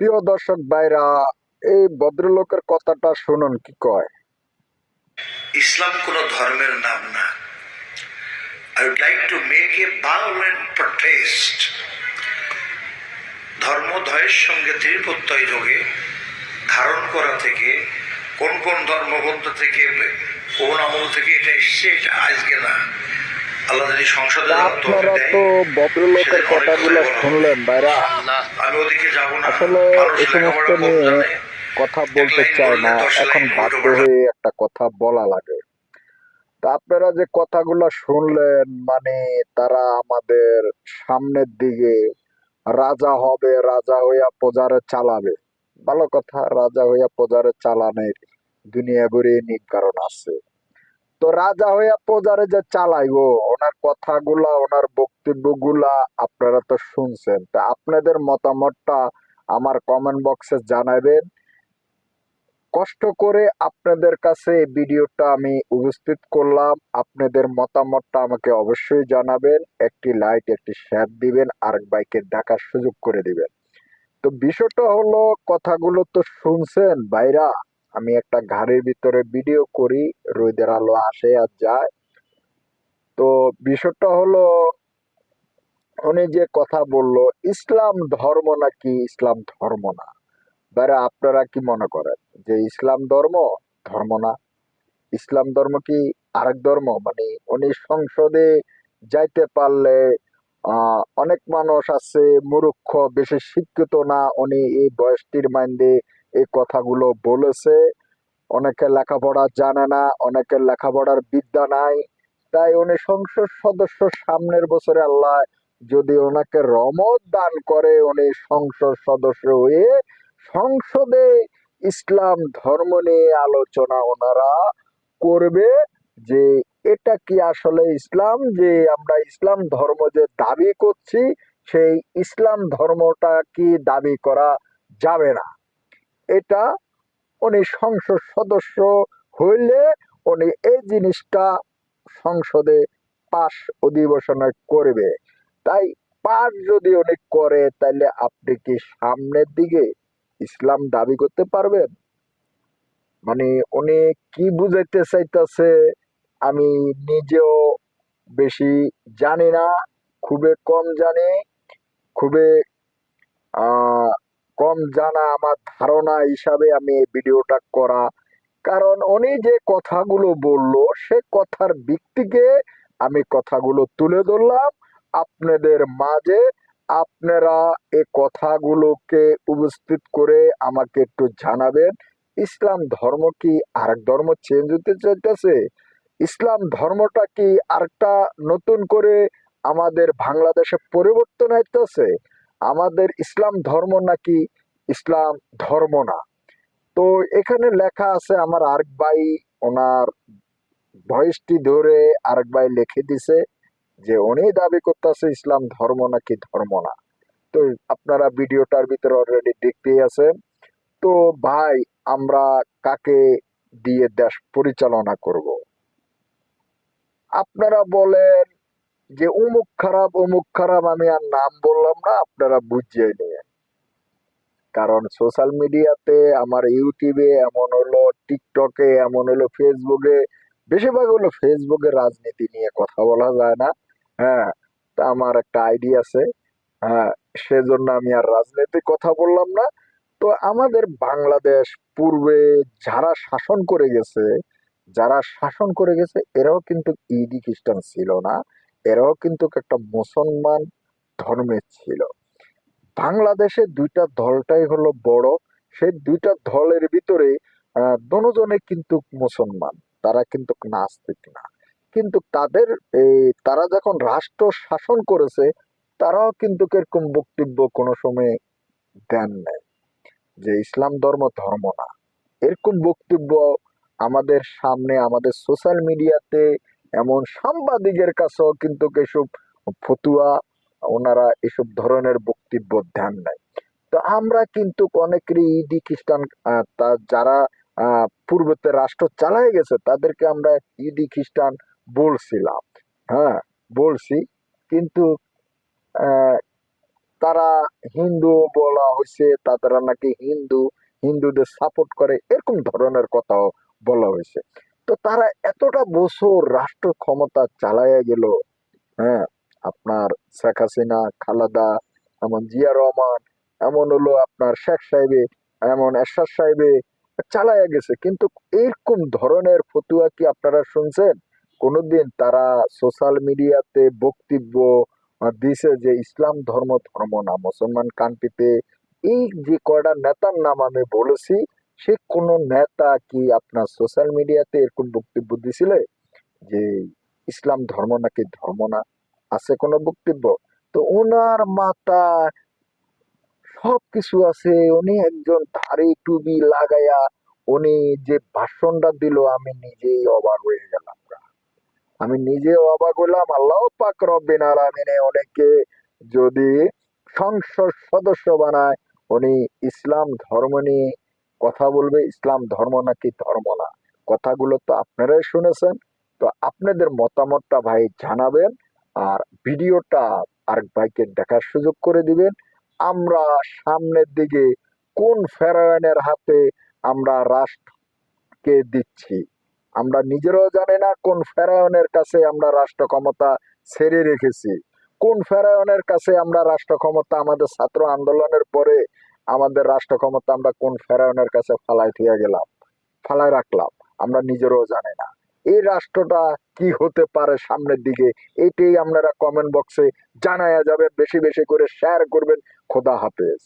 প্রিয় দর্শক ভাইরা, এই ভদ্রলোকের কথাটা শুনুন কি কয়। ইসলাম কোনো ধর্মের নাম না। I would like to make a violent protest ধর্মধয়ের সঙ্গে ত্রিপ্রত্যয় যোগে ধারণ করা থেকে, কোন কোন ধর্মগ্রন্থ থেকে, কোন আমল থেকে এটা এসছে, এটা আজকে না। আপনারা তো ভদ্রলোকের কথাগুলো। শুনলেন ভাইরা। আসলে এই সমস্ত নিয়ে কথা বলতে চায় না এখন বাধ্য হয়ে একটা কথা বলা লাগে। তা আপনারা যে কথাগুলো শুনলেন মানে তারা আমাদের সামনের দিকে রাজা হবে রাজা হইয়া প্রজারে চালাবে। ভালো কথা রাজা হইয়া প্রজারে চালানের দুনিয়া ঘুরে কারণ আছে। তো রাজা হইয়া প্রজারে যে চালাইবো ওনার কথাগুলা, ওনার বক্তব্যগুলা আপনারা তো শুনছেন। তা আপনাদের মতামতটা আমার কমেন্ট বক্সে জানাবেন। কষ্ট করে আপনাদের কাছে এই ভিডিওটা আমি উপস্থিত করলাম। আপনাদের মতামতটা আমাকে অবশ্যই জানাবেন। একটি লাইক একটি শেয়ার দিবেন, আরেক বাইকে দেখার সুযোগ করে দিবেন। তো বিষয়টা হলো, কথাগুলো তো শুনছেন ভাইরা। আমি একটা ঘাড়ের ভিতরে ভিডিও করি, রোদের আলো আসে আর যায়। তো বিষয়টা হলো, উনি যে কথা বলল, ইসলাম ধর্ম নাকি ইসলাম ধর্ম না? ভাইরা আপনারা কি মনে করেন যে ইসলাম ধর্ম ধর্ম না? ইসলাম ধর্ম কি আরেক ধর্ম? মানে উনি সংসদে যাইতে পারলে অনেক মানুষ আছে, মূর্খ, বেশি শিক্ষিত না, উনি এই বয়সটির মাইন্ডে এই কথাগুলো বলেছে। অনেকে লেখাপড়া জানে না, অনেকের লেখাপড়ার বিদ্যা নাই। তাই উনি সংসদ সদস্য সামনের বছরে আল্লাহ যদি ওনাকে রমত দান করে, উনি সংসদ সদস্য হয়ে সংসদে ইসলাম ধর্ম নিয়ে আলোচনা ওনারা করবে যে এটা কি আসলে ইসলাম, যে আমরা ইসলাম ধর্ম যে দাবি করছি, সেই ইসলাম ধর্মটা কি দাবি করা যাবে না। এটা উনি সংসদ সদস্য হইলে উনি এই জিনিসটা সংসদে পাশ অধিবেশনে করবে। তাই পাশ যদি উনি করে তাহলে আপনি কি সামনের দিকে ইসলাম দাবি করতে পারবেন? মানে উনি কি বুঝাইতে চাইতেছে আমি নিজেও বেশি জানি না খুবই কম জানি খুবই আহ, কম জানা আমার ধারণা হিসাবে আমি এই ভিডিওটা করা। কারণ উনি যে কথাগুলো বলল, সে কথার ভিত্তিকে আমি কথাগুলো তুলে ধরলাম। আপনাদের মাঝে আপনারা এ কথাগুলোকে উপস্থিত করে আমাকে একটু জানাবেন, ইসলাম ধর্ম কি আরেক ধর্ম চেঞ্জ হতে চাইতেছে? ইসলাম ধর্মটা কি আরেকটা নতুন করে আমাদের বাংলাদেশে পরিবর্তন হইতেছে আমাদের ইসলাম ধর্ম নাকি ইসলাম ধর্ম না? তো এখানে লেখা আছে, আমার আরেক ভাই ওনার ভয়েসটি ধরে আরেক ভাই লিখে দিছে যে, উনি দাবি করতেছে ইসলাম ধর্ম নাকি ধর্ম না? তো আপনারা ভিডিওটার ভিতরে অলরেডি দেখতেই আছেন। তো ভাই, আমরা কাকে দিয়ে দেশ পরিচালনা করব? আপনারা বলেন যে অমুক খারাপ অমুক খারাপ আমি আর নাম বললাম না, আপনারা বুঝিয়ে নিয়ে কারণ সোশ্যাল মিডিয়াতে আমার ইউটিউবে এমন হলো টিকটকে এমন হলো ফেসবুকে বেশিরভাগ হলো ফেসবুকে রাজনীতি নিয়ে কথা বলা যায় না। হ্যাঁ তা আমার একটা আইডিয়া আছে। হ্যাঁ সেজন্য আমি আর রাজনীতি কথা বললাম না। তো আমাদের বাংলাদেশ পূর্বে যারা শাসন করে গেছে, যারা শাসন করে গেছে, এরাও কিন্তু ইদি খ্রিস্টান ছিল না। এরাও কিন্তু একটা মুসলমান ধর্মের ছিল। বাংলাদেশে দুইটা দলটাই হলো বড়। সেই দুইটা দলের ভিতরে দনোজনে কিন্তু মুসলমান। তারা কিন্তু নাস্তিক না। কিন্তু তাদের তারা যখন রাষ্ট্র শাসন করেছে, তারাও কিন্তু এরকম বক্তব্য কোনো সময় দেন নাই যে ইসলাম ধর্ম ধর্ম না। এরকম বক্তব্য আমাদের সামনে, আমাদের সোশ্যাল মিডিয়াতে এমন সাংবাদিকের কাছেও কিন্তু এসব ফতুয়া, ওনারা এসব ধরনের বক্তব্য ধ্যান নাই। তো আমরা কিন্তু অনেকেরই ইদি খ্রিস্টান তা যারা পূর্বতে রাষ্ট্র চালায় গেছে, তাদেরকে আমরা ইদি খ্রিস্টান বলছিলাম। হ্যাঁ বলছি। কিন্তু তারা হিন্দু বলা হয়েছে, তারা নাকি হিন্দু, হিন্দুদের সাপোর্ট করে, এরকম ধরনের কথাও বলা হয়েছে। তো তারা এতটা বছর রাষ্ট্র ক্ষমতা চালাইয়া গেল হ্যাঁ? আপনার শেখ হাসিনা, খালাদা, এমন জিয়া রহমান, এমন হলো আপনার শেখ সাহেবে, এমন এরশাদ সাহেবে চালাইয়া গেছে। কিন্তু এরকম ধরনের ফতুয়া কি আপনারা শুনছেন? কোনোদিন তারা সোশ্যাল মিডিয়াতে বক্তব্য দিছে যে ইসলাম ধর্ম ধর্ম না, মুসলমান কান্ট্রিতে এই যে কয়টা নেতার নাম আমি বলেছি সে কোন নেতা কি আপনার সোশ্যাল মিডিয়াতে এরকম বক্তব্য দিছিলে? যে ইসলাম ধর্ম নাকি ধর্ম না? আছে কোনো বক্তব্য? তো ওনার মাথা সব কিছু আছে। উনি একজন ধারে টুবি লাগাইয়া উনি যে ভাষণটা দিল, আমি নিজেই অবাক হয়ে গেলাম আমি নিজে অবাক হলাম আল্লাহ পাক রব্বিন আলামিনে অনেকে যদি সংসদ সদস্য বানায়, উনি ইসলাম ধর্ম নিয়ে কথা বলবে, ইসলাম ধর্ম নাকি ধর্ম না? কথাগুলো তো আপনারাই শুনেছেন। তো আপনাদের মতামতটা ভাই জানাবেন আর ভিডিওটা আরেক ভাইকে দেখার সুযোগ করে দিবেন। আমরা সামনের দিকে কোন ফেরায়নের হাতে আমরা রাষ্ট্রকে দিচ্ছি? আমরা নিজেরাও জানি না কোন ফেরায়নের কাছে আমরা রাষ্ট্র ক্ষমতা ছেড়ে রেখেছি। কোন ফেরায়নের কাছে আমরা রাষ্ট্র ক্ষমতা আমাদের ছাত্র আন্দোলনের পরে আমাদের রাষ্ট্র ক্ষমতা আমরা কোন ফেরায়নের কাছে ফালাই থিয়া গেলাম, ফালাই রাখলাম, আমরা নিজেরও জানি না। এই রাষ্ট্রটা কি হতে পারে সামনের দিকে, এটাই আপনারা কমেন্ট বক্সে জানাইয়া যাবে বেশি বেশি করে শেয়ার করবেন, খোদা হাফেজ।